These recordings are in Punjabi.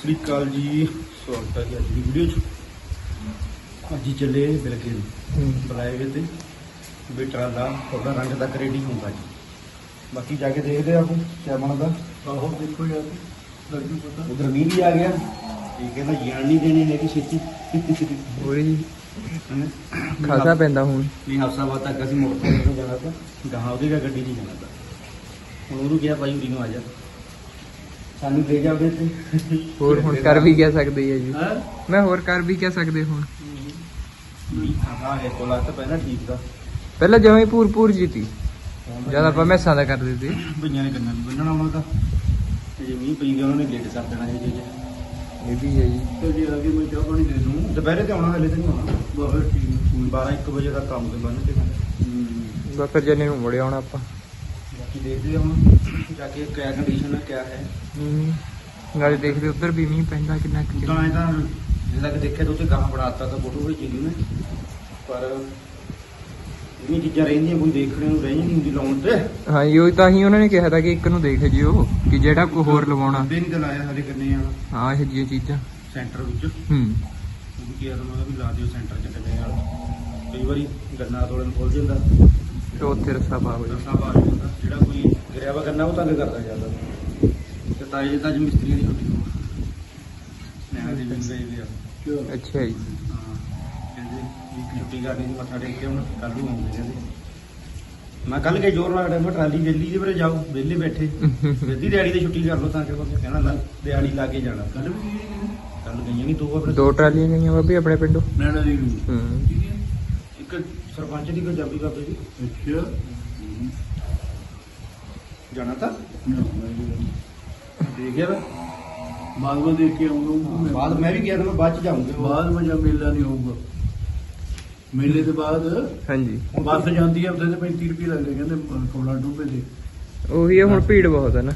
ਸ੍ਰੀ ਅਕਾਲ ਜੀ ਸਵਾਗਤ ਹੈ ਜੀ ਅੱਜ ਦੀ ਵੀਡੀਓ 'ਚ। ਅੱਜ ਹੀ ਚੱਲੇ ਬਿਲਗੇ ਨੂੰ ਬੁਲਾਏ ਗਏ ਤੇ। ਵੀ ਟਰਾਲਾ ਉਹਦਾ ਰੰਗ ਤੱਕ ਰੈਡੀ ਹੁੰਦਾ ਜੀ। ਬਾਕੀ ਜਾ ਕੇ ਦੇਖਦੇ ਆ ਆਪਾਂ ਕਿਆ ਬਣਦਾ ਆਹੋ ਦੇਖੋ ਯਾਰ ਲੱਗੂ ਪਤਾ। ਉਧਰ ਮੀਂਹ ਵੀ ਆ ਗਿਆ। ਇਹ ਕਹਿੰਦਾ ਜਾਣ ਨਹੀਂ ਦੇਣੇ ਹੈਗੀ ਛੇਤੀ। ਹੋਰ ਜੀ ਖਾਸਾ ਪੈਂਦਾ ਹੁਣ। ਨਹੀਂ ਹਫਸਾ ਬਾਅਦ ਤੱਕ ਅਸੀਂ ਮੋਟਰਸਾਈਕਲ ਤੇ ਜਾਣਾ ਤਾਂ। ਗਾਹਾਂ ਉਹਦੀ ਗੱਡੀ 'ਚ ਜਾਣਾ ਤਾਂ। ਹੁਣ ਉਹਨੂੰ ਕਿਹਾ ਭਾਈ ਉਰੀ ਨੂੰ ਆ ਜਾ। ਸਾਨੂੰ ਦੇ ਜਾ ਉਹਦੇ ਤੇ ਹੋਰ ਹੁਣ ਕਰ ਵੀ ਕਹਿ ਸਕਦੇ ਆ ਜੀ। ਹਾਂ? ਮੈਂ ਹੋਰ ਕਰ ਵੀ ਕਹਿ ਸਕਦੇ ਹੁਣ? ਹਾਂ ਇਹ ਕੋਲਾ ਤਾਂ ਪਹਿਲਾਂ ਠੀਕ ਦਾ। ਪਹਿਲਾਂ ਜਿਵੇਂ ਪੂਰ ਪੂਰ ਜੀ ਤੀ। ਜਦ ਆਪਾਂ ਮੈਸਾਂ ਦਾ ਕਰਦੇ ਸੀ। ਭਈਆਂ ਨੇ ਕੰਨਾਂ ਨੂੰ ਬੰਨਣਾ ਉਹਨਾਂ ਦਾ। ਤੇ ਜੇ ਮੀਂਹ ਪਈ ਗਿਆ ਉਹਨਾਂ ਨੇ ਲੇਟ ਕਰ ਦੇਣਾ ਇਹ ਜੇ। ਇਹ ਵੀ ਹੈ ਜੀ। ਤੇ ਜੇ ਅੱਗੇ ਮੈਂ ਚਾਹ ਪਾਣੀ ਦੇ ਦੂੰ ਦੁਪਹਿਰੇ ਤੇ ਆਉਣਾ ਹਲੇ ਤੇ ਨਹੀਂ ਆਉਣਾ। ਬਹੁਤ ਠੀਕ। ਹੈ ਹੁਣ 12 1 ਵਜੇ ਦਾ ਕੰਮ ਤੇ ਬੰਨ ਕੇ। ਬਸ ਫਿਰ ਜਨੇ ਨੂੰ ਮੁੜੇ ਆਉਣਾ ਆਪਾਂ। ਦੇਖਦੇ ਹਾਂ ਜਾ ਕੇ ਕਿਆ ਕੰਡੀਸ਼ਨ ਹੈ ਕਿਆ ਹੈ। ਹੂੰ। ਨਾਲੇ ਦੇਖਦੇ ਉੱਧਰ ਵੀ ਮੀਂਹ ਪੈਂਦਾ ਕਿੰਨਾ ਕੁ ਤਾਂ ਇਹ ਤਾਂ ਜੇ ਤੱਕ ਦੇਖਿਆ ਤਾਂ ਉੱਥੇ ਗਾਹ ਬਣਾਤਾ ਤਾਂ ਫੋਟੋ ਭੇਜੀ ਦੀ ਉਹਨੇ। ਪਰ ਇਹ ਚੀਜ਼ਾਂ ਰਹਿੰਦੀਆਂ ਕੋਈ ਦੇਖਣੇ ਨੂੰ ਰਹਿ ਨਹੀਂ ਹੁੰਦੀ ਲਾਉਣ ਤੇ। ਹਾਂ ਜੀ ਉਹ ਤਾਂ ਹੀ ਉਹਨਾਂ ਨੇ ਕਿਹਾ ਤਾਂ ਕਿ ਇੱਕ ਨੂੰ ਦੇਖ ਜਿਓ ਕਿ ਜਿਹੜਾ ਕੋਈ ਹੋਰ ਲਵਾਉਣਾ। ਬੰਦੇ ਨਹੀਂ ਤਾਂ ਲਾਇਆ ਹਲੇ ਕਰਨੇ ਆ? ਹਾਂ ਇਹ ਜਿਹੀਆਂ ਚੀਜ਼ਾਂ। ਸੈਂਟਰ ਵਿੱਚ। ਹੂੰ। ਕਿਹਾ ਤਾਂ ਮੈਂ ਵੀ ਲਾ ਦਿਓ ਸੈਂਟਰ ਚ ਕੰਨੇ ਵਾਲਾ ਕਈ ਵਾਰੀ ਗੰਨਾ ਤੋੜਨ ਖੁੱਲ ਜਾਂਦਾ। ਤੇ ਉੱਥੇ ਰਸਾ ਪਾ ਹੋ ਜਾ ਰਸਾ ਪਾ ਜਾਂਦਾ ਜਿਹੜਾ ਕੋਈ ਗਿਰਿਆ ਵਾ ਗੰਨਾ ਉਹ ਤੰਗ ਕਰਦਾ ਜਾਂਦਾ ਤੇ ਤਾਏ ਜੀ ਤਾਂ ਅੱਜ ਮਿਸਤਰੀਆਂ ਦੀ ਛੁੱਟੀ ਹੋ ਨਿਆਂ ਦੀ ਵੀ ਗਈ ਵੀ ਆ। ਚਲੋ ਅੱਛਾ ਜੀ। ਹਾਂ। ਕਹਿੰਦੇ ਵੀ ਇੱਕ ਛੁੱਟੀ ਕਰਨੀ ਸੀ ਮੱਥਾ ਟੇਕ ਕੇ ਹੁਣ ਕੱਲ ਨੂੰ ਆਉਂਦੇ ਕਹਿੰਦੇ ਮੈਂ ਕੱਲ ਕੇ ਜ਼ੋਰ ਨਾਲ ਮੈਂ ਟਰਾਲੀ ਵੇਲੀ ਦੇ ਵੀਰੇ ਜਾਓ ਵਿਹਲੇ ਬੈਠੇ। ਵੇਦੀ ਦਿਹਾੜੀ ਤੇ ਛੁੱਟੀ ਕਰ ਲਓ ਤਾਂ ਕਿ ਉਹ ਕਹਿੰਦਾ ਲੈ ਦਿਹਾੜੀ ਲਾ ਕੇ ਜਾਣਾ। ਕੱਲ ਵੀ ਕੱਲ ਗਈਆਂ ਨਹੀਂ ਦੋ ਆਪਣੇ ਦੋ ਟਰਾਲੀਆਂ ਗਈਆਂ ਬਾਬੇ ਆਪਣੇ ਪਿੰਡੋਂ। ਨੈਣਾ ਦੀ ਨੂੰ ਹੂੰ। ਇੱਕ ਸਰਪੰਚ ਦੀ ਪੰਜਾਬੀ ਬਾਬੇ ਦੀ? ਅੱਛਾ। ਜਾਣਾ ਤਾਂ? ਨਾ ਮੈਂ ਵੀ ਦੇ ਗਿਆ ਵਾ ਬਾਅਦ ਵਿੱਚ ਦੇਖ ਕੇ ਆਉਂਗਾ ਬਾਅਦ ਮੈਂ ਵੀ ਗਿਆ ਤਾਂ ਮੈਂ ਬਾਅਦ ਚ ਜਾਊਂਗਾ। ਬਾਅਦ ਵਿੱਚ ਮੇਲਾ ਨਹੀਂ ਹੋਊਗਾ। ਮੇਲੇ ਦੇ ਬਾਅਦ ਹਾਂਜੀ। ਬੱਸ ਜਾਂਦੀ ਹੈ ਉਹਦੇ ਤੇ 35 ਰੁਪਏ ਲੱਗਦੇ ਕਹਿੰਦੇ ਕੋਲਾ ਡੂਬੇ ਦੇ ਉਹੀ ਹੈ ਹੁਣ ਭੀੜ ਬਹੁਤ ਹੈ ਨਾ।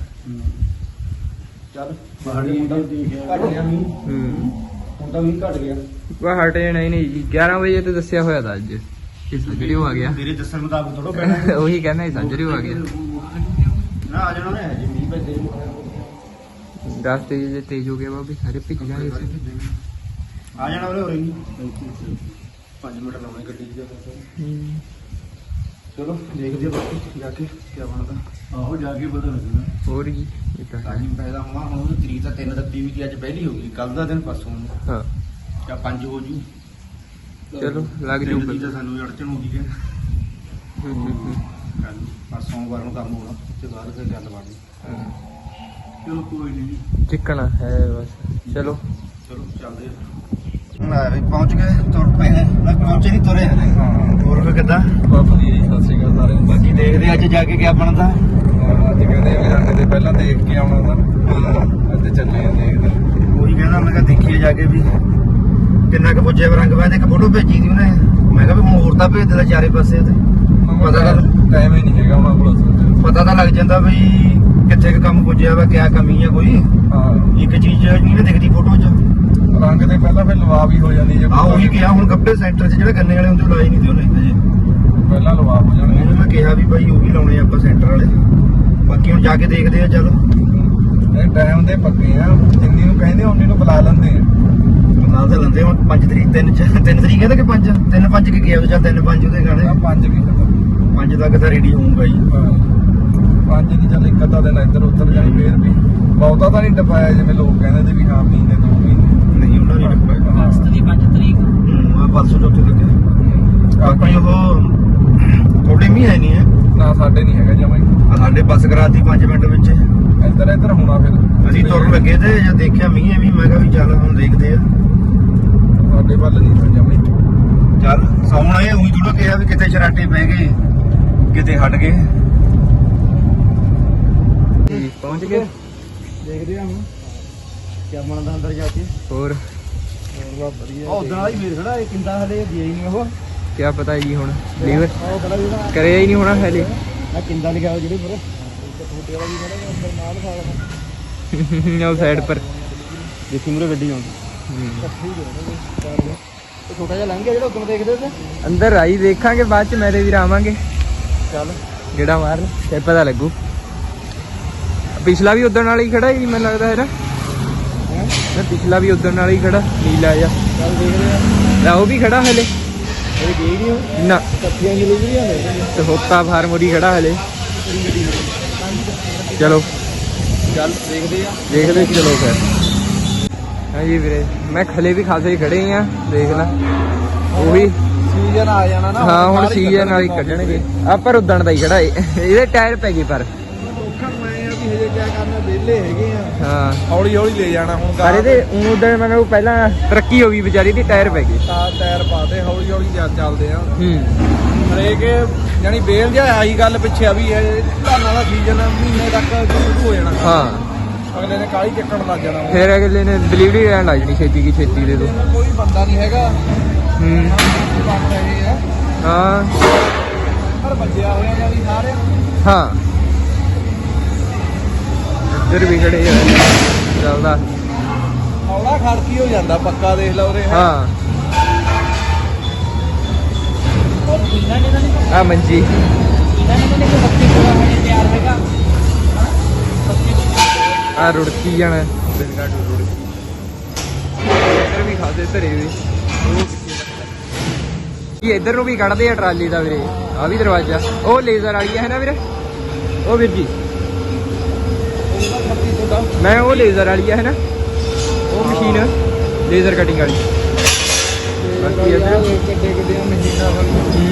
ਚੱਲ ਪਹਾੜੀ ਮੁੰਡਾ ਦੇਖਿਆ ਘਟ ਗਿਆ ਮੀਂਹ। ਹੂੰ। ਹੁਣ ਤਾਂ ਮੀਂਹ ਘਟ ਗਿਆ। ਵਾ ਹਟ ਜਾਣਾ ਹੀ ਨਹੀਂ ਜੀ। 11 ਵਜੇ ਤੇ ਦੱਸਿਆ ਹੋਇਆ ਤਾਂ ਅੱਜ। ਇਸ ਵੀਡੀਓ ਆ ਗਿਆ। ਮੇਰੇ ਦੱਸਣ ਮੁਤਾਬਕ ਥੋੜਾ ਪੈਣਾ ਉਹੀ ਕਹਿੰਦਾ ਸੀ ਸਾਜਰੀ ਆ ਗਿਆ। ਨਾ ਆ ਜਾਣਾ ਨੇ ਜੀ ਮੀਂਹ ਪੈਂਦੇ ਰਸਤੇ ਜੇ ਤੇਜ਼ ਹੋ ਗਿਆ ਬਾਬੇ ਸਾਰੇ ਭਿੱਜ ਸੀ। ਆ ਜਾਣਾ ਉਹਨੇ ਹੋਰ ਨਹੀਂ 5 ਮਿੰਟ ਲਾਉਣੇ ਗੱਡੀ 'ਚ ਹੂੰ। ਚਲੋ ਦੇਖਦੇ ਆ ਬਾਕੀ ਜਾ ਕੇ ਕੀ ਬਣਦਾ। ਆਹੋ ਜਾ ਕੇ ਪਤਾ ਲੱਗਣਾ। ਹੋਰ ਜੀ ਇਹ ਤਾਂ ਹੈ। ਟਾਈਮ ਪੈਦਾ ਹੋਣਾ ਹੁਣ ਤਰੀਕ ਤਾਂ 3 ਰੱਖੀ ਵੀ ਸੀ ਅੱਜ ਪਹਿਲੀ ਹੋ ਗਈ ਕੱਲ ਦਾ ਦਿਨ ਪਰਸੋਂ ਨੂੰ। ਹਾਂ। ਜਾਂ 5 ਹੋ ਜੂ। ਚਲੋ ਲੱਗ ਜੂ ਤਿੰਨ ਤਾਂ ਸਾਨੂੰ ਅੜਚਣ ਹੋ ਗਈ ਹੈ। ਹੂੰ, ਹੂੰ, ਹੂੰ। ਕੱਲ ਨੂੰ ਕੰਮ ਹੋਣਾ ਤੋਂ ਬਾਅਦ ਫਿਰ ਗੱਲ ਬਾਣੀ ਹਾਂ। ਚਲੋ ਕੋਈ ਨਹੀਂ ਚਿੱਕਣਾ ਹੈ ਬਸ। ਚਲੋ। ਚਲੋ ਚੱਲਦੇ ਆ। ਵੀ ਪਹੁੰਚ ਗਏ ਤੁਰ ਪਏ ਨੇ। ਪਹੁੰਚੇ ਨਹੀਂ ਤੁਰੇ ਹੋਰ ਫਿਰ ਕਿੱਦਾਂ? ਬਾਬਾ ਜੀ ਸਤਿ ਸ਼੍ਰੀ ਅਕਾਲ ਸਾਰੇ। ਬਾਕੀ ਦੇਖਦੇ ਅੱਜ ਜਾ ਕੇ ਕੀ ਬਣਦਾ। ਅੱਜ ਕਹਿੰਦੇ ਵੀ ਜਾਂਦੇ ਤੇ ਪਹਿਲਾਂ ਦੇਖ ਕੇ ਆਉਣਾ ਤਾਂ ਅੱਜ ਚੱਲੇ ਆ ਦੇਖਦੇ ਉਹੀ ਕਹਿੰਦਾ ਮੈਂ ਕਿਹਾ ਦੇਖੀਏ ਜਾ ਕੇ ਵੀ। ਕਿੰਨਾ ਕੁ ਪੁੱਜਿਆ ਰੰਗ ਬਾਦ ਇੱਕ ਫੋਟੋ ਭੇਜੀ ਦੀ ਉਹਨੇ। ਮੈਂ ਕਿਹਾ ਵੀ ਮੋਰ ਤਾਂ ਭੇਜ ਦੇਦਾ ਚਾਰੇ ਪਾਸੇ ਤੇ। ਪਤਾ ਤਾਂ ਟਾਈਮ ਹੀ ਨਹੀਂ ਹੈਗਾ ਉਹਨਾਂ ਕੋਲ ਪਤਾ ਤਾਂ ਲੱਗ ਜਾਂਦਾ ਵੀ ਕਿੱਥੇ ਕੁ ਕੰਮ ਪੁੱਜਿਆ ਵਾ ਕਿਆ ਕਮੀ ਆ ਕੋਈ। ਹਾਂ। ਇੱਕ ਚੀਜ਼ ਨਹੀਂ ਨਾ ਦਿਖਦੀ ਫੋਟੋ 'ਚ। ਰੰਗ ਤੇ ਪਹਿਲਾਂ ਫਿਰ ਲਵਾ ਵੀ ਹੋ ਜਾਂਦੀ ਜੇ ਆ ਉਹੀ ਕਿਹਾ ਹੁਣ ਕੱਪੜੇ ਸੈਂਟਰ 'ਚ ਜਿਹੜੇ ਗੰਨੇ ਵਾਲੇ ਹੁੰਦੇ ਉਹ ਲਾਏ ਨਹੀਂ ਤੇ ਉਹਨੇ ਹਜੇ। ਪਹਿਲਾਂ ਲਵਾ ਹੋ ਜਾਣਗੇ ਉਹਨੂੰ ਮੈਂ ਕਿਹਾ ਵੀ ਭਾਈ ਉਹ ਵੀ ਲਾਉਣੇ ਆ ਆਪਾਂ ਸੈਂਟਰ ਵਾਲੇ। ਬਾਕੀ ਹੁਣ ਜਾ ਕੇ ਦੇਖਦੇ ਆ ਚੱਲ। ਇਹ ਟਾਈਮ ਦੇ ਪੱਕੇ ਆ। ਜਿੰਨੀ ਨੂੰ ਕਹਿੰਦੇ ਉਨੀ ਨੂੰ ਬੁਲਾ ਲੈਂਦੇ ਆ। ਨਾਲ ਤਾਂ ਲੰਦੇ ਹੁਣ 5 ਤਰੀਕ 3 ਚ 3 ਤਰੀਕ ਕਹਿੰਦਾ ਕਿ 5 3 5 ਕੇ ਗਿਆ ਚੱਲ 3 5 ਉਹਦੇ ਗਾਣੇ? ਆ ਪੰਜ ਵੀ 5 ਤੱਕ ਤਾਂ ਰੈਡੀ ਹੋਊਗਾ ਜੀ। ਪੰਜ ਦੀ ਚੱਲ ਇੱਕ ਅੱਧਾ ਦਿਨ ਇੱਧਰ ਉੱਧਰ ਜਾਣੀ ਫੇਰ ਵੀ। ਬਹੁਤਾ ਤਾਂ ਨਹੀਂ ਟਪਾਇਆ ਜਿਵੇਂ ਲੋਕ ਕਹਿੰਦੇ ਤੇ ਵੀ ਹਾਂ ਮਹੀਨੇ ਦੋ ਮਹੀਨੇ। ਨਹੀਂ ਉਹਨਾਂ ਨੇ ਰੱਖਿਆ ਅਗਸਤ ਦੀ 5 ਤਰੀਕ। ਹੂੰ ਆ ਪਰਸੋਂ ਚੌਥੇ ਤੱਕ ਆਪਣੀ ਉਹ ਥੋੜੇ ਮੀਂਹ ਹੈ ਨਹੀਂ ਹੈ? ਨਾ ਸਾਡੇ ਨਹੀਂ ਹੈਗਾ ਜਮਾਈ ਸਾਡੇ ਬੱਸ ਕਰਾਤੀ 5 ਮਿੰਟ ਵਿੱਚ। ਇੱਧਰ ਇੱਧਰ ਹੋਣਾ ਫਿਰ। ਅਸੀਂ ਤੁਰਨ ਲੱਗੇ ਤੇ ਜਦ ਦੇਖਿਆ ਮੀਂਹ ਹੈ ਵੀ ਮੈਂ ਕਿਹਾ ਵੀ ਚੱਲ ਹੁਣ ਦੇਖਦੇ ਆ। ਸਾਡੇ ਵੱਲ ਨਹੀਂ ਜਮਾਈ ਚੱਲ ਸੌਣਾ ਇਹ ਉਹੀ ਥੋੜਾ ਕਿਹਾ ਵੀ ਕਿਤੇ ਸ਼ਰਾਟੇ ਪੈ ਗਏ ਕਿਤੇ ਹਟ ਗਏ। ਪਹੁੰਚ ਗਏ। ਦੇਖਦੇ ਆ ਹੁਣ। ਕੀ ਬਣਦਾ ਅੰਦਰ ਜਾ ਕੇ। ਹੋਰ? ਵਧੀਆ। ਉਹ ਉਦਾਂ ਹੀ ਫੇਰ ਖੜਾ ਇਹ ਕਿੰਦਾ ਹਲੇ ਗਿਆ ਹੀ ਨਹੀਂ ਉਹ। ਕੀ ਪਤਾ ਜੀ ਹੁਣ। ਲੀਵਰ ਕਰਿਆ ਹੀ ਨਹੀਂ ਹੋਣਾ ਹਲੇ। ਆ ਕਿੰਦਾ ਲਿਖਿਆ ਜਿਹੜੇ ਪਰ ਛੋਟੇ ਵਾਲਾ ਵੀ ਖੜਾ ਅੰਦਰ ਨਾਲ ਖਾ ਉਹ ਸਾਈਡ ਪਰ। ਦੇਖੀ ਮੂਰੇ ਗੱਡੀ ਆਉਂਦੀ। ਤੇ ਛੋਟਾ ਜਿਹਾ ਲੰਘ ਗਿਆ ਜਿਹੜਾ ਉਦੋਂ ਦੇਖਦੇ ਤੇ ਅੰਦਰ ਆਈ ਦੇਖਾਂਗੇ ਬਾਅਦ ਚ ਮੇਰੇ ਵੀਰ ਆਵਾਂਗੇ। ਚੱਲ। ਜਿਹੜਾ ਮਾਰ ਤੇ ਪਤਾ ਲੱਗੂ। ਪਿਛਲਾ ਵੀ ਉਦੋਂ ਨਾਲ ਹੀ ਖੜਾ ਹੀ ਮੈਨੂੰ ਲੱਗਦਾ ਹੈ? ਨਾ ਮੈਂ ਪਿਛਲਾ ਵੀ ਉਦੋਂ ਨਾਲ ਹੀ ਖੜਾ ਨੀਲਾ ਜਿਹਾ। ਚੱਲ ਦੇਖਦੇ ਆ ਲੈ ਉਹ ਵੀ ਖੜਾ ਹਲੇ। ਇਹ ਗਈ ਨਹੀਂ ਉਹ? ਨਾ। ਕੱਥੀਆਂ ਡਿਲੀਵਰੀਆਂ ਨੇ ਤੇ ਹੋਤਾ ਫਾਰਮ ਉਹਦੀ ਖੜਾ ਹਲੇ। ਚਲੋ। ਚੱਲ ਦੇਖਦੇ ਆ। ਦੇਖਦੇ ਚਲੋ ਫਿਰ। ਹਾਂਜੀ ਵੀਰੇ ਮੈਂ ਖਲੇ ਵੀ ਖਾਸੇ ਹੀ ਖੜੇ ਆ ਦੇਖ ਲੈ। ਉਹ। ਵੀ ਸੀਜ਼ਨ ਆ ਜਾਣਾ ਨਾ ਹਾਂ ਹੁਣ ਸੀਜ਼ਨ ਹੀ ਕੱਢਣਗੇ। ਆ ਪਰ ਉਦਣ ਦਾ ਹੀ ਖੜਾ ਏ। ਇਹਦੇ ਟਾਇਰ ਪੈ ਗਏ ਪਰ। ਹੌਲੀ ਹੌਲੀ ਲੈ ਜਾਣਾ ਹੁਣ ਉਦੋਂ ਮੈਨੂੰ ਪਹਿਲਾਂ ਤਰੱਕੀ ਹੋ ਗਈ ਵਿਚਾਰੀ ਦੀ ਟਾਇਰ ਪੈ ਗਏ। ਤਾਂ ਟਾਇਰ ਪਾਤੇ ਹੌਲੀ ਹੌਲੀ ਚੱਲਦੇ ਆ। ਹੂੰ। ਹਰੇਕ ਯਾਨੀ ਬੇਲ ਜਿਹਾ ਆਈ ਗੱਲ ਪਿੱਛੇ ਆ ਵੀ ਇਹ ਧਾਨਾਂ ਦਾ ਸੀਜ਼ਨ ਮਹੀਨੇ ਤੱਕ ਸ਼ੁਰੂ ਹੋ ਜਾਣਾ। ਹਾਂ। ਅਗਲੇ ਨੇ ਕਾਲੀ ਚੱਕਣ ਲੱਗ ਜਾਣਾ। ਫਿਰ ਅਗਲੇ ਨੇ ਡਿਲੀਵਰੀ ਲੈਣ ਲੱਗ ਜਣੀ ਛੇਤੀ ਕੀ ਛੇਤੀ ਦੇ ਦੋ। ਕੋਈ ਬੰਦਾ ਨਹੀਂ ਹੈਗਾ। ਹੂੰ। ਬਣ ਰਹੇ ਆ। ਹਾਂ। ਪਰ ਵੱਜਿਆ ਹੋਇਆ ਜਾਂ ਵੀ ਸਾਰੇ ਹਾਂ। ਇੱਧਰ ਵੀ ਖੜੇ ਆ। ਚੱਲਦਾ। ਹੌਲਾ ਖੜਕੀ ਹੋ ਜਾਂਦਾ ਪੱਕਾ ਦੇਖ ਲਓ ਉਰੇ ਹਾਂ। ਆ ਮੰਜੀ। ਆ ਰੁੜਕੀ ਜਾਣਾ। ਬਿਲਕਾ ਰੁੜਕੀ ਇੱਧਰ ਵੀ ਖਾਦੇ ਧਰੇ ਵੀ। ਇਹ ਇੱਧਰ ਨੂੰ ਵੀ ਕੱਢਦੇ ਆ ਟਰਾਲੀ ਦਾ ਵੀਰੇ। ਆ ਵੀ ਦਰਵਾਜ਼ਾ। ਉਹ ਲੇਜ਼ਰ ਵਾਲੀ ਹੈ ਨਾ ਵੀਰੇ? ਉਹ ਵੀਰ ਜੀ। ਮੈਂ ਉਹ ਲੇਜ਼ਰ ਵਾਲੀ ਹੈ ਨਾ? ਉਹ ਮਸ਼ੀਨ ਲੇਜ਼ਰ ਕਟਿੰਗ ਵਾਲੀ। ਬਾਕੀ ਇੱਧਰ ਕਿੱਡੇ ਕਿੱਡੇ ਮਹੀਨਾ ਹੂੰ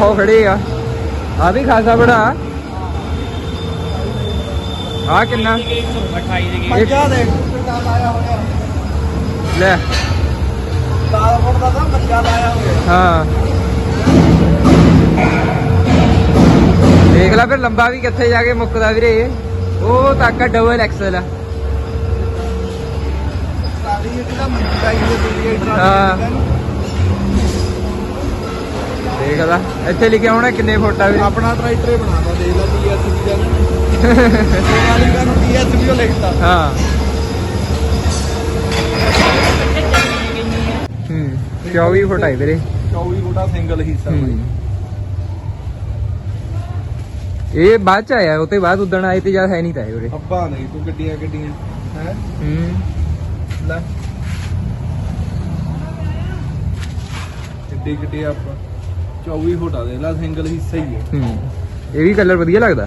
ਬਹੁਤ ਖੜੇ ਆ। ਆ ਵੀ ਖਾਸਾ ਬੜਾ। ਆ ਕਿੰਨਾ? ਮੱਝਾਂ ਦੇ। ਕਿੱਡਾ ਲਾਇਆ ਹੋਇਆ ਲੈ। 10 ਫੁੱਟ ਦਾ ਤਾਂ ਮੱਝਾਂ ਲਾਇਆ ਹੋਇਆ। ਹਾਂ। ਦੇਖ ਲੈ ਫਿਰ ਲੰਬਾ ਵੀ ਕਿੱਥੇ ਜਾ ਕੇ ਮੁੱਕਦਾ ਵੀਰੇ। ਉਹ ਤੱਕ ਡਬਲ ਐਕਸਲ ਆ। ਇੱਕ ਤਾਂ ਮੰਦਾ ਹੀ। ਹੋ ਹੈ ਦੇਖ ਲੈ। ਇੱਥੇ ਲਿਖਿਆ ਹੋਣਾ ਕਿੰਨੇ ਫੁੱਟ ਆ ਵੀਰੇ ਆਪਣਾ ਟਰੈਕਟਰ ਹੀ ਬਣਾਦਾ ਦੇਖ ਲੈ ਟੀਐਸਪੀ ਦਾ ਟਰਾਲੀ ਦਾ ਨੂੰ। ਟੀਐਸਪੀ ਉਹ ਲਿਖਤਾ। ਹਾਂ। ਹੂੰ 24 ਫੁੱਟ ਆਈ ਵੀਰੇ। 24 ਫੁੱਟਾ ਸਿੰਗਲ ਹਿੱਸਾ। ਬਈ। ਇਹ ਬਾਅਦ ਚ ਆਇਆ ਉਹ ਤੇ ਬਾਅਦ ਉਦਣ ਆਏ ਤੇ ਜਦ ਹੈ ਨਹੀਂ ਤਾਂ ਉਰੇ। ਅੱਬਾ ਨਹੀਂ ਤੂੰ ਗੱਡੀਆਂ ਗੱਡੀਆਂ ਹੈ? ਹੂੰ। ਲੈ। ਕਿੱਡੀ ਕਿੱਡੀ ਆਪਾਂ। 24 ਫੁੱਟਾ ਦੇ ਲੈ ਸਿੰਗਲ ਹਿੱਸਾ ਹੀ ਹੈ ਹੂੰ। ਇਹ ਵੀ ਕਲਰ ਵਧੀਆ ਲੱਗਦਾ?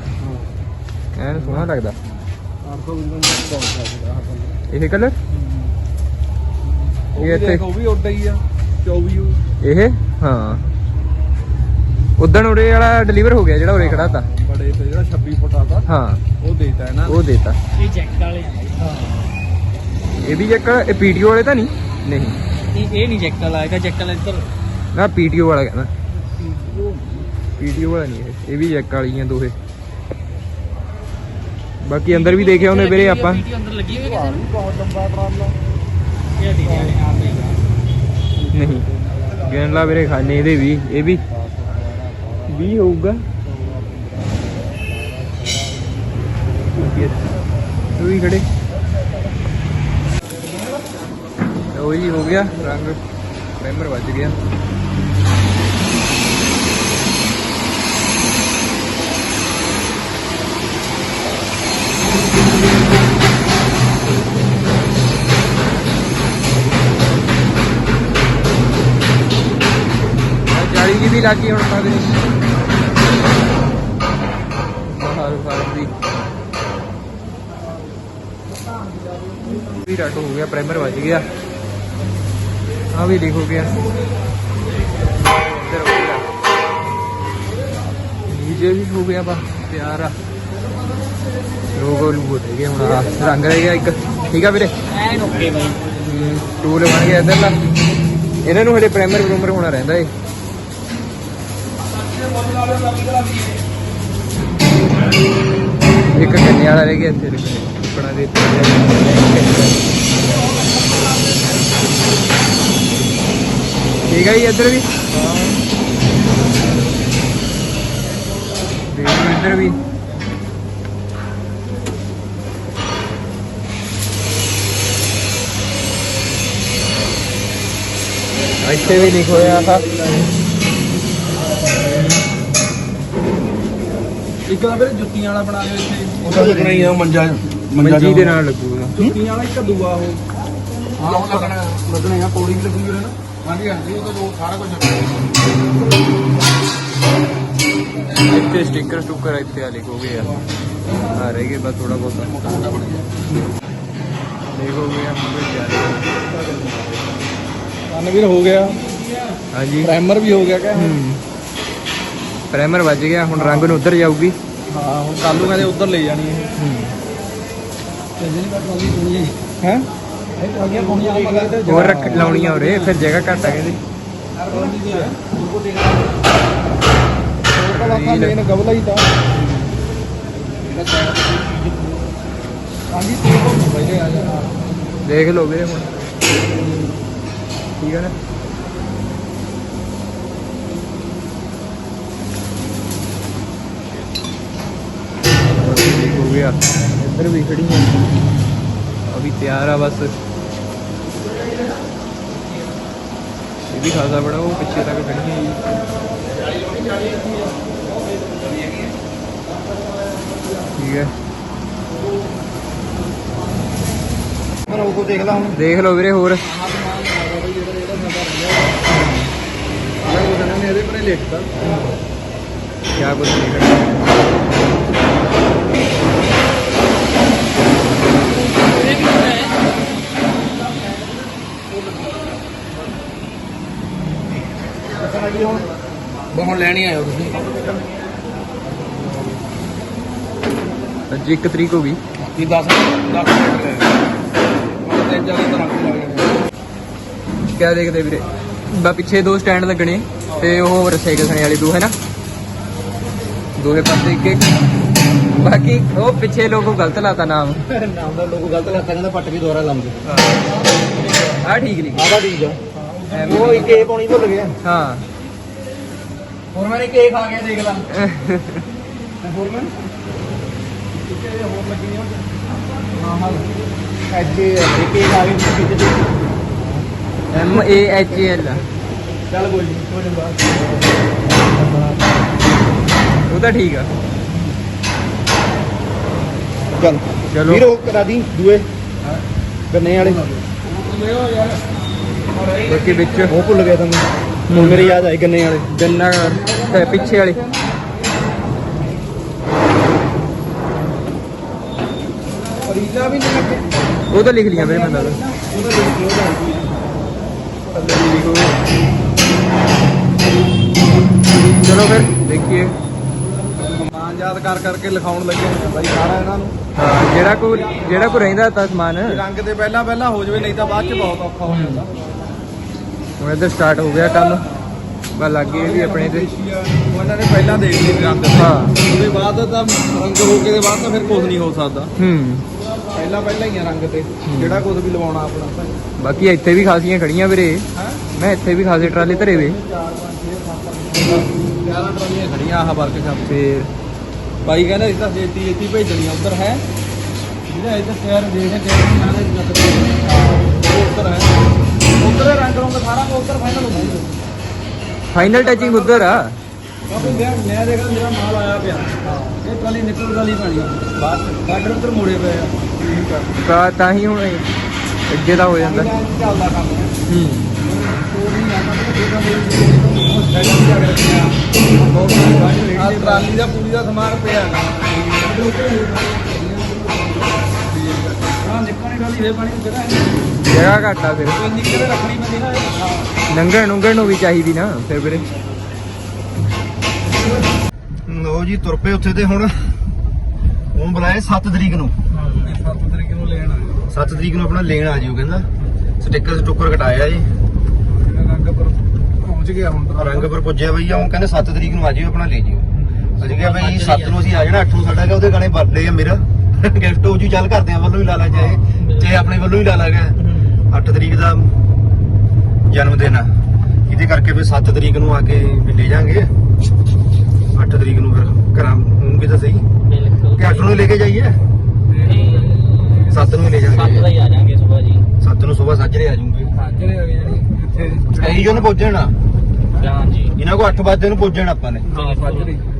ਐਨ ਸੋਹਣਾ ਲੱਗਦਾ। 800 ਵੀ ਨੂੰ ਬਹੁਤ ਸਕਦਾ ਆਹ ਬੰਦਾ। ਇਹ ਕਲਰ ਉਹ ਇਹ ਇੱਥੇ- ਦੇਖ, ਉਹ ਵੀ ਉੱਡਾ ਹੀ ਆ 24 ਉਹ। ਇਹ? ਹਾਂ। ਉਦਣ ਉਰੇ ਵਾਲਾ ਡਿਲੀਵਰ ਹੋ ਗਿਆ ਜਿਹੜਾ ਉਰੇ ਖੜਾ ਤਾ ਬੜੇ ਤੇ ਜਿਹੜਾ 26 ਫੁੱਟਾ ਦਾ ਹਾਂ। ਉਹ ਦੇਤਾ ਹੈ ਨਾ। ਉਹ ਦੇਤਾ। ਇਹ ਜੈਕ ਵਾਲੇ ਆ। ਇਹ ਵੀ ਇੱਕ ਇਹ ਪੀਟੀਓ ਵਾਲੇ ਤਾਂ ਨਹੀਂ? ਨਹੀਂ। ਇਹ ਇਹ ਨਹੀਂ ਜੈਕ ਵਾਲਾ ਹੈਗਾ ਜੈਕ ਵਾਲਾ ਇੱਧਰ। ਨਾ ਪੀਟੀਓ ਵਾਲਾ ਕਹਿੰਦਾ। ਪੀਟੀਓ ਵਾਲਾ ਨਹੀਂ ਇਹ ਇਹ ਵੀ ਜੈਕ ਵਾਲੀਆਂ ਦੋਹੇ। ਬਾਕੀ ਅੰਦਰ ਵੀ ਦੇਖਿਆ ਉਹਨੇ ਵੀਰੇ ਆਪਾਂ। ਵੀਡੀਓ ਅੰਦਰ ਲੱਗੀ ਹੋਈ ਭਾਰ ਵੀ ਬਹੁਤ ਲੰਬਾ ਟਰਾਲਾ। ਇਹ ਦੀ ਆਪ ਨਹੀਂ ਵੀਰੇ ਖਾਨੇ ਇਹਦੇ ਵੀ ਇਹ ਵੀ। 20 ਹੋਊਗਾ। ਉਹ ਵੀ ਖੜੇ। ਉਹ ਹੀ ਹੋ ਗਿਆ। ਰੰਗ ਪ੍ਰਾਈਮਰ ਵੱਜ ਗਿਆ। ਜਾਲੀ ਜੀ ਵੀ ਲੱਗੀ ਹੁਣ ਤਾਂ ਦੀ ਵੀ। ਰੱਟ ਹੋ ਗਿਆ ਪ੍ਰਾਈਮਰ ਵੱਜ ਗਿਆ। ਆ ਵੀ ਲਿਖ ਹੋ ਗਿਆ। ਇੱਧਰ ਹੋ ਗਿਆ। ਵੀ ਹੋ ਗਿਆ ਬਾ ਤਿਆਰ ਆ। ਲੋਗੋ ਲੂਗੋ ਦੇ ਗਏ ਹੁਣ ਆਹ ਰੰਗ ਰਹਿ ਗਿਆ ਇੱਕ। ਠੀਕ ਆ ਵੀਰੇ? ਐਨ ਓਕੇ ਬਾਈ। ਟੂਲ ਬਣ ਗਿਆ ਇੱਧਰ ਲਾ ਇਹਨਾਂ ਨੂੰ ਹਲੇ ਪ੍ਰਾਈਮਰ ਪ੍ਰੂਮਰ ਹੋਣਾ ਰਹਿੰਦਾ ਏ। ਇੱਕ ਕੰਨੇ ਵਾਲਾ ਰਹਿ ਗਿਆ ਇੱਥੇ ਆਪਣਾ ਦੇ ਠੀਕ ਹੈ ਜੀ, ਇੱਧਰ ਵੀ? ਦੇਖ ਇੱਧਰ ਵੀ। ਇੱਥੇ ਵੀ ਲਿਖ ਹੋਇਆ ਇੱਕ ਤਾਂ ਵੀਰੇ ਜੁੱਤੀਆਂ ਵਾਲਾ ਬਣਾ ਲਿਓ ਇੱਥੇ। ਉਹ ਤਾਂ ਲੱਗਣਾ ਹੀ ਆ ਮੰਜਾ ਮੰਜੀ ਦੇ ਨਾਲ ਲੱਗੂਗਾ। ਜੁੱਤੀਆਂ ਵਾਲਾ ਇੱਕ ਦੂਆ ਉਹ। ਹਾਂ ਉਹ ਲੱਗਣਾ ਲੱਗਣਾ ਆ ਪੌੜੀ ਵੀ ਲੱਗੂਗੀ ਨਾ। ਹਾਂਜੀ ਹਾਂਜੀ ਉਹ ਤਾਂ ਜੋ ਸਾਰਾ ਕੁਝ ਇੱਥੇ ਸਟicker ਸਟੁੱਕਰ ਇੱਥੇ ਆ ਲਿਖੋਗੇ ਆ। ਆ ਰਹਿ ਗਏ ਬਸ ਥੋੜਾ ਬਹੁਤਾ। ਲਿਖੋਗੇ ਆ ਮੁੰਡੇ ਜਾ ਕੰਨ ਵੀਰ ਹੋ ਗਿਆ। ਹਾਂਜੀ। ਪ੍ਰਾਈਮਰ ਵੀ ਹੋ ਗਿਆ ਕਿ ਹੂੰ। ਪ੍ਰਾਈਮਰ ਵੱਜ ਗਿਆ ਹੁਣ ਰੰਗ ਨੂੰ ਉਧਰ ਜਾਊਗੀ। ਹਾਂ ਹੁਣ ਕੱਲ ਨੂੰ ਕਹਿੰਦੇ ਉੱਧਰ ਲੈ ਜਾਣੀ ਇਹ। ਹੂੰ। ਹੋਰ ਰੱਖ ਲਾਉਣੀਆਂ ਉਰੇ ਫਿਰ ਜਗ੍ਹਾ ਘੱਟ ਆ ਕਹਿੰਦੇ ਆ ਦੇਖ ਲਓ ਵੀਰੇ ਹੁਣ। ਠੀਕ ਹੈ ਨਾ? ਗਿਆ ਇੱਧਰ ਵੀ ਖੜੀ ਹੈ ਅਭੀ ਤਿਆਰ ਆ ਬਸ। ਇਹ ਵੀ ਖਾਸਾ ਬੜਾ ਉਹ ਪਿੱਛੇ ਤੱਕ ਖੜੀ ਹੈ। ਠੀਕ ਹੈ। ਪਰ ਉਹ ਕੋ ਦੇਖ ਲਾ ਹੁਣ। ਦੇਖ ਲਓ ਵੀਰੇ ਹੋਰ। ਨੇ ਇਹਦੇ ਪਰੇ ਲਿਖਤਾ। ਕਿਆ ਕੁਝ ਨਹੀਂ ਬਹੁਤ ਲੈਣੀ ਆਇਓ ਤੁਸੀਂ। ਅੱਜ ਇੱਕ ਤਰੀਕ ਹੋ ਗਈ। ਕੀ 10 10 ਮਿੰਟ ਲੈ ਹੁਣ ਤੇ ਜ਼ਿਆਦਾ ਤਰ੍ਹਾਂ ਲੱਗ ਕਿਆ ਦੇਖਦੇ ਵੀਰੇ? ਬਾ ਪਿੱਛੇ ਦੋ ਸਟੈਂਡ ਲੱਗਣੇ। ਤੇ ਉਹ ਰਸਾਈਕਲ ਸਣੇ ਵਾਲੇ ਦੋ ਹੈ ਨਾ ਦੋਹੇ ਪਾਸੇ ਇੱਕ ਇੱਕ। ਬਾਕੀ ਉਹ ਪਿੱਛੇ ਲੋਗੋ ਗਲਤ ਲਾਤਾ ਨਾਮ। ਨਾਮ ਦਾ ਲੋਕ ਗਲਤ ਲੱਗਦਾ ਕਹਿੰਦਾ ਪੱਟ ਵੀ ਦੁਆਰਾ ਲਾਉਂਦੇ ਆ ਠੀਕ ਨਹੀਂ। ਆਦਾ ਠੀਕ ਆ। ਐਵੇਂ ਉਹ ਇੱਕ ਇਹ ਪਾਉਣੀ ਭੁੱਲ ਗਿਆ। ਹਾਂ। ਹੋਰ ਮੈਂ ਕੇਕ ਖਾ ਕੇ ਦੇਖ ਲਾ। ਹੋਰ ਮੈਂ? ਹਾਂ ਹਾਂ ਅੱਜ ਇਹ ਕੇਕ ਆ ਗਏ ਵਿੱਚ ਦੇ ਐਮ ਏ ਐਚ ਐਲ ਚੱਲ ਕੋਈ ਨਹੀਂ ਹੋ ਜਾਂਦਾ ਉਹ ਤਾਂ ਠੀਕ ਆ। ਚੱਲ। ਚਲੋ। ਵੀਰ ਉਹ ਕਰਾ ਦੀ ਦੂਏ। ਗੰਨੇ ਵਾਲੇ। ਬਾਕੀ ਵਿੱਚ ਉਹ ਭੁੱਲ ਗਿਆ ਤੁਹਾਨੂੰ। ਮੇਰੇ ਯਾਦ ਆਏ ਗੰਨੇ ਵਾਲੇ। ਗੰਨਾ ਪਿੱਛੇ ਵਾਲੇ। ਫਰੀਦਾ ਵੀ ਨਹੀਂ ਉਹ ਤਾਂ ਲਿਖ ਲੀਆਂ ਵੀਰੇ ਮੈਂ ਤਾਂ ਚਲੋ ਫਿਰ, ਦੇਖੀਏ। ਯਾਦ ਕਰ ਕਰਕੇ ਲਿਖਾਉਣ ਲੱਗੇ ਆ ਬਾਈ ਸਾਰਾ ਇਹਨਾਂ ਨੂੰ। ਹਾਂ ਜਿਹੜਾ ਕੋ ਜਿਹੜਾ ਕੋ ਰਹਿੰਦਾ ਤਾਂ ਸਮਾਨ। ਰੰਗ ਦੇ ਪਹਿਲਾਂ ਪਹਿਲਾਂ ਹੋ ਜਾਵੇ ਨਹੀਂ ਤਾਂ ਬਾਅਦ ਚ ਬਹੁਤ ਔਖਾ ਹੋ ਜਾਂਦਾ। ਹੁਣ ਇੱਧਰ ਸਟਾਰਟ ਹੋ ਗਿਆ ਕੰਮ ਬਸ ਲੱਗ ਗਏ ਵੀ ਆਪਣੇ ਤੇ। ਉਹ ਇਹਨਾਂ ਨੇ ਪਹਿਲਾਂ ਦੇਖ ਲਈ ਰੰਗ ਹਾਂ। ਉਹਦੇ ਬਾਅਦ ਤਾਂ ਰੰਗ ਹੋ ਕੇ ਦੇ ਬਾਅਦ ਤਾਂ ਫਿਰ ਕੁਝ ਨਹੀਂ ਹੋ ਸਕਦਾ। ਹੂੰ। ਪਹਿਲਾਂ ਪਹਿਲਾਂ ਹੀ ਆ ਰੰਗ ਤੇ। ਜਿਹੜਾ ਕੁਝ ਵੀ ਲਵਾਉਣਾ ਆਪਣਾ ਬਾਕੀ ਇੱਥੇ ਵੀ ਖਾਸੀਆਂ ਖੜੀਆਂ ਵੀਰੇ। ਮੈਂ ਇੱਥੇ ਵੀ ਖਾਸੇ ਟਰਾਲੇ ਧਰੇ ਵੇ। 11 ਟਰਾਲੀਆਂ ਖੜੀਆਂ ਆਹ ਵਰਕਸ਼ਾਪ ਫੇਰ ਬਾਈ ਕਹਿੰਦਾ ਇਸ ਤਾਂ ਛੇਤੀ ਛੇਤੀ ਭੇਜਣੀ ਉਧਰ ਹੈ। ਜਿਹੜਾ ਇੱਧਰ ਤਿਆਰ ਦੇਖ ਕੇ ਨਾਲੇ ਉੱਧਰ ਹੈ। ਉੱਧਰ ਰੰਗ ਰੰਗ ਸਾਰਾ ਉੱਧਰ ਫਾਈਨਲ ਹੋ ਗਿਆ ਫਾਈਨਲ ਟੱਚਿੰਗ ਉੱਧਰ ਆ। ਕਿਉਂਕਿ ਮੈਂ ਮੈਂ ਦੇਖਦਾ ਮੇਰਾ ਮਾਲ ਆਇਆ ਪਿਆ। ਇਹ ਟਰਾਲੀ ਨਿਕਲ ਟਰਾਲੀ ਪੈਣੀ ਆ। ਬਾਅਦ ਚ ਗਾਡਰ ਉੱਧਰ ਮੋੜੇ ਪਏ ਆ। ਠੀਕ ਆ। ਤਾਂ ਤਾਂ ਹੀ ਹੁਣ ਇਹ ਅੱਗੇ ਦਾ ਹੋ ਜਾਂਦਾ। ਇਹਦਾ ਚੱਲਦਾ ਕੰਮ। ਹੂੰ। ਉਹ ਉਹ ਜਾ ਕੇ ਰੱਖਿਆ ਬਹੁਤ ਸਾਰੀ ਆ ਟਰਾਲੀ ਦਾ ਪੂਰੀ ਦਾ ਸਮਾਨ ਪਿਆ ਹੈਗਾ ਹਾਂ ਨਿਕਲਣੀ ਟਰਾਲੀ ਫੇਰ ਪਾਣੀ ਜਿਹੜਾ ਜਗ੍ਹਾ ਘੱਟ ਆ ਫਿਰ। ਇੰਨੀ ਕਿਤੇ ਰੱਖਣੀ ਪੈਂਦੀ ਨਾ ਇਹ। ਨੰਗਣ ਨੁੰਗਣ ਨੂੰ ਵੀ ਚਾਹੀਦੀ ਨਾ ਫਿਰ ਵੀਰੇ। ਲੋ ਜੀ ਤੁਰ ਪਏ ਉੱਥੇ ਤੇ ਹੁਣ। ਹੁਣ ਬੁਲਾਏ 7 ਤਰੀਕ ਨੂੰ। ਇਹ 7 ਤਰੀਕ ਨੂੰ ਲੈਣ ਆਇਆ 7 ਤਰੀਕ ਨੂੰ ਆਪਣਾ ਲੈਣ ਆ ਜਿਓ ਕਹਿੰਦਾ। ਸਟicker ਸਟੁੱਕਰ ਕਟਾਇਆ ਜੀ। ਪਹੁੰਚ ਗਿਆ ਹੁਣ ਤਾਂ। ਰੰਗ ਪਰ ਪੁੱਜਿਆ ਬਈ ਉਹ ਕਹਿੰਦੇ 7 ਤਰੀਕ ਨੂੰ ਆ ਜਿਓ ਆਪਣਾ ਲੈ ਜਿਓ। ਅਸੀਂ ਕਿਹਾ ਬਈ 7 ਨੂੰ ਅਸੀਂ ਆ ਜਾਣਾ 8 ਨੂੰ ਸਾਡਾ ਕਿ ਉਹਦੇ ਗਾਣੇ ਬਰਥਡੇ ਆ ਮੇਰਾ। ਗਿਫਟ ਹੋ ਜੂ ਚੱਲ ਕਰਦੇ ਆ ਵੱਲੋਂ ਹੀ ਲਾ ਲਾ ਚਾਹੇ। ਚਾਹੇ ਆਪਣੇ ਵੱਲੋਂ ਹੀ ਲਾ ਲਾ ਗਿਆ 8 ਤਰੀਕ ਦਾ ਜਨਮ ਦਿਨ ਆ। ਇਹਦੇ ਕਰਕੇ ਫਿਰ 7 ਤਰੀਕ ਨੂੰ ਆ ਕੇ ਵੀ ਲੈ ਜਾਾਂਗੇ। 8 ਤਰੀਕ ਨੂੰ ਫਿਰ ਘਰਾਂ ਹੋਣਗੇ ਤਾਂ ਸਹੀ। ਬਿਲਕੁਲ। ਕਿ 8 ਨੂੰ ਲੈ ਕੇ ਜਾਈਏ। 7 ਨੂੰ ਲੈ ਸੱਤ ਦਾ ਜਾਾਂਗੇ ਹੀ ਆ ਜਾਾਂਗੇ ਸਵੇਰ ਜੀ। 7 ਨੂੰ ਸਵੇਰ ਸਾਜਰੇ ਆ ਜੂਗੇ ਜਿਹੜੇ ਆ ਜਿਹੜੀ ਇੱਥੇ ਇਹੀ ਜੋ ਨੂੰ ਪੁੱਜਣਾ। ਹਾਂ ਜੀ। ਇਹਨਾਂ ਕੋ 8 ਵਜੇ ਨੂੰ ਪੁੱਜਣਾ ਆਪਾਂ ਨੇ।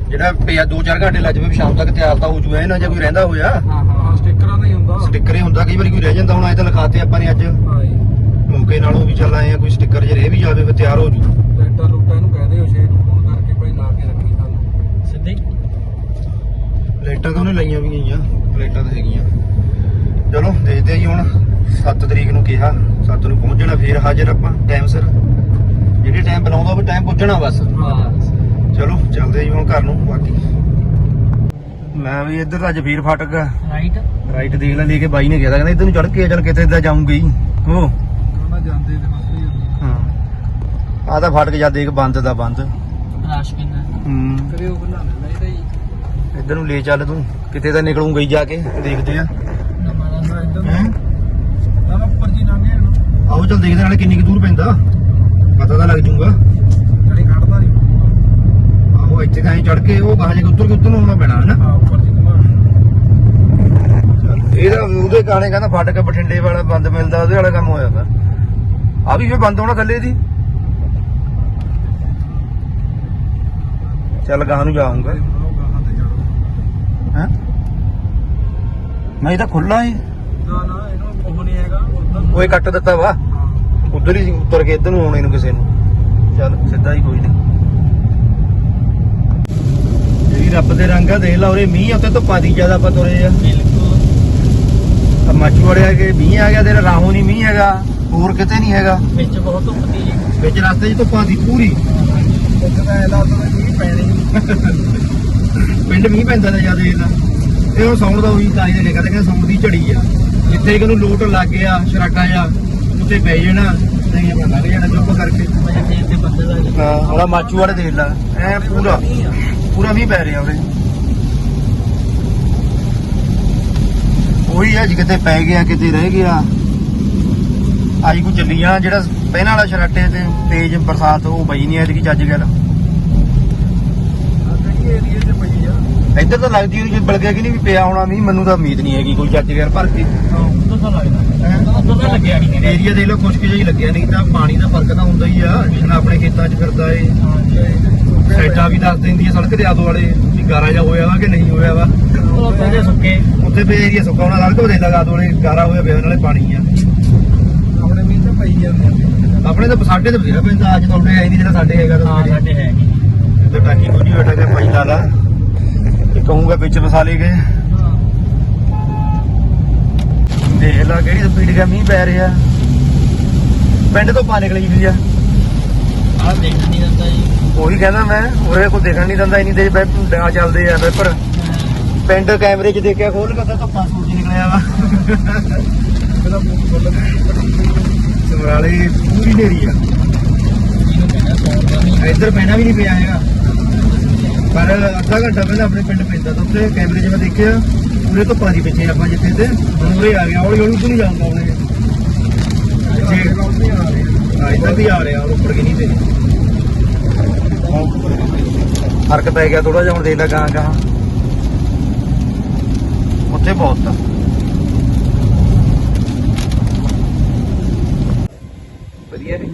ਜਿਹੜਾ ਪਿਆ 2-4 ਘੰਟੇ ਲੱਜ ਪਏ ਵੀ ਸ਼ਾਮ ਤੱਕ ਤਿਆਰ ਤਾਂ ਹੋ ਜੂਗਾ ਇਹ ਨਾ ਜੇ ਕੋਈ ਰਹਿੰਦਾ ਹੋਇਆ? ਹਾਂ ਹਾਂ। ਸਟickਰਾਂ ਦਾ ਹੀ ਹੁੰਦਾ। ਸਟicker ਹੀ ਹੁੰਦਾ ਕਈ ਵਾਰੀ ਕੋਈ ਰਹਿ ਜਾਂਦਾ ਹੁਣ ਐ ਤਾਂ ਲਿਖਾਤੇ ਆਪਾਂ ਨੇ ਅੱਜ। ਹਾਂ ਜੀ। ਮੌਕੇ ਨਾਲੋਂ ਵੀ ਚੱਲ ਆਏ ਆ ਕੋਈ ਸਟicker ਜੇ ਰਹਿ ਵੀ ਜਾਵੇ ਫਿਰ ਤਿਆਰ ਹੋ ਜੂ। ਲੈਟਾ ਲੁੱਟਾ ਇਹਨੂੰ ਕਹਦੇ ਹੋ ਛੇ ਨੂੰ ਫੋਨ ਕਰਕੇ ਭਾਈ ਲਾ ਕੇ ਰੱਖੀ ਸਾਨੂੰ। ਸਿੱਧੇ? ਲਾਈਟਾਂ ਤਾਂ ਉਹਨੇ ਲਾਈਆਂ ਵੀ ਗਈਆਂ ਲਾਈਟਾਂ ਤਾਂ ਹੈਗੀਆਂ। ਚਲੋ ਦੇਖਦੇ ਆ ਜੀ ਹੁਣ 7 ਤਰੀਕ ਨੂੰ ਕਿਹਾ 7 ਨੂੰ ਪਹੁੰਚਣਾ ਫੇਰ ਹਾਜ਼ਰ ਆਪਾਂ ਟਾਈਮ ਸਿਰ। ਜਿਹੜੇ ਟਾਈਮ ਬੁਲਾਉਂਦਾ ਉਹ ਟਾਈਮ ਪੁੱਜਣਾ ਬਸ। ਹਾਂ। ਚਲੋ ਚੱਲਦੇ ਜੀ ਹੁਣ ਘਰ ਨੂੰ ਬਾਕੀ। ਮੈਂ ਵੀ ਇੱਧਰ ਅੱਜ ਫੇਰ ਫਟਕ ਰਾਈਟ ਰਾਈਟ ਦੇਖ ਲੈ ਲੈ ਕੇ ਬਾਈ ਨੇ ਕਿਹਾ ਕਹਿੰਦਾ ਇੱਧਰ ਨੂੰ ਚੜ ਕੇ ਚੱਲ ਕਿਤੇ ਇਦਾਂ ਜਾਊਂਗਾ। ਹੀ। ਕਹਿੰਦਾ ਜਾਂਦੇ ਤੇ ਮਸਲੇ ਹਾਂ। ਆ ਤਾਂ ਫਟਕ ਜਾ ਦੇਖ ਬੰਦ ਦਾ ਬੰਦ। ਰਾਸ਼ ਕਿੰਨਾ ਹੂੰ। ਕਦੇ ਉਹ ਬਣਾ ਲੈਂਦਾ ਇਹਦਾ ਹੀ ਇੱਧਰ ਨੂੰ ਲੈ ਚੱਲ ਤੂੰ। ਕਿਤੇ ਤਾਂ ਨਿਕਲੂੰਗਾ ਹੀ ਜਾ ਕੇ ਦੇਖਦੇ ਆ। ਨਵਾਂ ਦਾ ਮੈਂ ਇੱਧਰ ਹੈਂ? ਨਾ ਨਾ ਉੱਪਰ ਜੀ ਲੰਘੇ ਨੂੰ। ਆਓ ਚੱਲ ਦੇਖਦੇ ਨਾਲੇ ਕਿੰਨੀ ਕੁ ਦੂਰ ਪੈਂਦਾ। ਪਤਾ ਤਾਂ ਲੱਗ ਜੂਗਾ। ਜਿਹੜੀ ਕੱਢਦਾ ਨਹੀਂ। ਆਹੋ ਇੱਥੇ ਤਾਂ ਚੜ ਕੇ ਉਹ ਗਾਹ ਜੇ ਉੱਤਰ ਕੇ ਉੱਤਰ ਨੂੰ ਆਉਣਾ ਪੈਣਾ ਹਨਾ? ਆ ਉੱਪਰ ਜੀ ਇਹਦਾ ਉਹਦੇ ਗਾਣੇ ਕਹਿੰਦਾ ਫਾਟਕ ਬਠਿੰਡੇ ਵਾਲਾ ਬੰਦ ਮਿਲਦਾ ਉਹਦੇ ਵਾਲਾ ਕੰਮ ਹੋਇਆ ਵਾ ਆ ਵੀ ਫੇ ਬੰਦ ਹੋਣਾ ਥੱਲੇ ਦੀ ਚੱਲ ਗਾਹ ਨੂੰ ਜਾਊਂਗਾ। ਹੈ? ਮੈਂ ਇਹ ਤਾਂ ਖੁੱਲਾ ਏ। ਨਾ ਨਾ ਇਹਨੂੰ ਉਹ ਨਹੀਂ ਹੈਗਾ ਉਹ ਕੱਟ ਦਿੱਤਾ ਵਾ। ਉਧਰ ਹੀ ਉੱਤਰ ਕੇ ਇੱਧਰ ਨੂੰ ਆਉਣੇ ਨੂੰ ਕਿਸੇ ਨੂੰ। ਚੱਲ ਸਿੱਧਾ ਹੀ ਕੋਈ ਨਹੀਂ। ਜਿਹੜੀ ਰੱਬ ਦੇ ਰੰਗ ਆ ਦੇਖ ਲਾ ਉਰੇ ਮੀਂਹ ਉੱਤੇ ਧੁੱਪਾਂ ਦੀ ਜ਼ਿਆਦਾ ਆਪਾਂ ਤੁਰੇ ਆ। ਬਿਲਕੁਲ ਮਾਚੂ ਵੜਿਆ ਕਿ ਮੀਂਹ ਆ ਗਿਆ ਤੇਰਾ ਰਾਹੋਂ ਨਹੀਂ ਮੀਂਹ ਹੈਗਾ ਹੋਰ ਕਿਤੇ ਨਹੀਂ ਹੈਗਾ। ਵਿੱਚ ਬਹੁਤ ਧੁੱਪ ਦੀ ਵਿੱਚ ਰਸਤੇ 'ਚ ਧੁੱਪਾਂ ਦੀ ਪੂਰੀ। ਤਾਂ ਮੀਂਹ ਪੈਣੀ ਪਿੰਡ ਮੀਂਹ ਪੈਂਦਾ ਤਾਂ ਜ਼ਿਆਦਾ ਇਹਦਾ ਇਹ ਹੁਣ ਸੌਣ ਦਾ ਉਹੀ ਤਾਂ ਹੀ ਨੇ ਕਹਿੰਦੇ ਸੌਣ ਦੀ ਝੜੀ ਆ। ਜਿੱਥੇ ਕਿ ਨੂੰ ਲੋਟ ਲੱਗ ਗਿਆ ਸ਼ਰਾਟਾ ਆ ਉੱਤੇ ਪੈ ਜਾਣਾ ਨਹੀਂ ਆਪਣਾ ਲੱਗ ਜਾਣਾ ਚੁੱਪ ਕਰਕੇ। ਤੇ ਹਾਂ ਉਹਦਾ ਮਾਚੂ ਵਾਲੇ ਦੇਖ ਲੈ। ਐ ਪੂਰਾ ਪੂਰਾ ਮੀਂਹ ਪੈ ਰਿਹਾ ਉਹਦੇ ਉਹੀ ਆ ਜੀ ਕਿਤੇ ਪੈ ਗਿਆ ਕਿਤੇ ਰਹਿ ਗਿਆ। ਆਈ ਕੋ ਚੱਲੀ ਜਿਹੜਾ ਪਹਿਲਾਂ ਵਾਲਾ ਸ਼ਰਾਟੇ ਤੇ ਤੇਜ਼ ਬਰਸਾਤ ਉਹ ਪਈ ਨਹੀਂ ਐਤਕੀ ਚੱਜ ਗੱਲ। ਕਈ ਏਰੀਏ 'ਚ ਪਈ ਆ। ਇੱਧਰ ਤਾਂ ਲੱਗਦੀ ਹੋਈ ਜੇ ਬਲਗਿਆ ਕਿ ਨਹੀਂ ਵੀ ਪਿਆ ਹੋਣਾ ਮੀਂਹ ਮੈਨੂੰ ਤਾਂ ਉਮੀਦ ਨਹੀਂ ਹੈਗੀ ਕੋਈ ਚੱਜ ਗੱਲ ਭਰ ਕੇ। ਉਦੋਂ ਤਾਂ ਲੱਗਦਾ। ਉਦੋਂ ਤਾਂ ਲੱਗਿਆ ਨਹੀਂ ਦੇ ਲੋ ਖੁਸ਼ਕ ਜਿਹਾ ਹੀ ਲੱਗਿਆ ਨਹੀਂ ਤਾਂ ਪਾਣੀ ਦਾ ਫ਼ਰਕ ਤਾਂ ਹੁੰਦਾ ਹੀ ਆ ਜਿਵੇਂ ਆਪਣੇ ਖੇਤਾਂ 'ਚ ਫਿਰਦਾ ਏ। ਸਾਈਡਾਂ ਵੀ ਦੱਸ ਦਿੰਦੀ ਆ ਸੜਕ ਦੇ ਆਦੋ ਵਾਲੇ ਵੀ ਗਾਰਾ ਜਾ ਹੋਇਆ ਵਾ ਕਿ ਨਹੀਂ ਹੋਇਆ ਵਾ। ਉਹ ਪਹਿਲੇ ਸੁੱਕੇ। ਉੱਥੇ ਵੀ ਏਰੀਆ ਸੁੱਕਾ ਹੋਣਾ ਸੜਕ ਦੇ ਲਗਾ ਦੋਲੇ ਗਾਰਾ ਹੋਇਆ ਪਿਆ ਨਾਲੇ ਪਾਣੀ ਆ। ਆਪਣੇ ਮੀਂਹ ਤੇ ਪਈ ਜਾਂਦੇ ਆ। ਆਪਣੇ ਤਾਂ ਸਾਡੇ ਤੇ ਬਥੇਰਾ ਪੈਂਦਾ ਅੱਜ ਤੁਹਾਡੇ ਆਈ ਨਹੀਂ ਜਿਹੜਾ ਸਾਡੇ ਹੈਗਾ ਤਾਂ ਸਾਡੇ। ਹੈ ਤੇ ਟਾਕੀ ਕੋਈ ਨਹੀਂ ਬੈਠਾ ਕਿ ਪਾਈ ਲਾ ਲਾ। ਤੇ ਕਹੂੰਗਾ ਵਿੱਚ ਵਸਾ ਲੇ ਗਏ। ਦੇਖ ਲਾ ਕਿਹੜੀ ਸਪੀਡ ਦਾ ਮੀਂਹ ਪੈ ਰਿਹਾ। ਪਿੰਡ ਤੋਂ ਪਾ ਨਿਕਲੀ ਹੋਈ ਆ। ਆਹ ਦੇਖ ਨਹੀਂ ਦਿੰਦਾ ਜੀ। ਉਹੀ ਕਹਿੰਦਾ ਮੈਂ ਉਰੇ ਕੋਈ ਦੇਖਣ ਨਹੀਂ ਦਿੰਦਾ ਇਨੀ ਡਾਂ ਚੱਲਦੇ ਆ ਪੇਪਰ। ਪਿੰਡ ਕੈਮਰੇ 'ਚ ਦੇਖਿਆ ਖੋਲ ਕੇ ਤਾਂ ਧੁੱਪਾਂ ਸੂਰਜ ਨਿਕਲਿਆ ਵਾ। ਸਮਰਾਲੇ ਪੂਰੀ ਨੇਰੀ ਆ। ਇੱਧਰ ਪੈਣਾ ਵੀ ਨਹੀਂ ਪਿਆ ਹੈਗਾ। ਪਰ ਅੱਧਾ ਘੰਟਾ ਪਹਿਲਾਂ ਆਪਣੇ ਪਿੰਡ ਪੈਂਦਾ ਤਾਂ ਉੱਥੇ ਕੈਮਰੇ 'ਚ ਮੈਂ ਦੇਖਿਆ ਪੂਰੇ ਧੁੱਪਾਂ ਦੀ ਪਿੱਛੇ ਆਪਾਂ ਜਿੱਥੇ ਤੇ ਹੁਣ ਉਰੇ ਆ ਗਿਆ ਹੌਲੀ ਹੌਲੀ ਤੋਂ ਨਹੀਂ ਜਾਊਗਾ ਉਹਨੇ। ਇੱਧਰ ਵੀ ਆ ਰਿਹਾ ਉੱਪਰ ਕਿ ਨਹੀਂ ਤੇ ਫ਼ਰਕ ਪੈ ਗਿਆ ਥੋੜਾ ਜਿਹਾ, ਹੁਣ ਦੇਖ ਲੈ ਗਾਂ ਗਾਂ ਉੱਥੇ ਬਹੁਤ ਆ। ਵਧੀਆ ਰਹੀ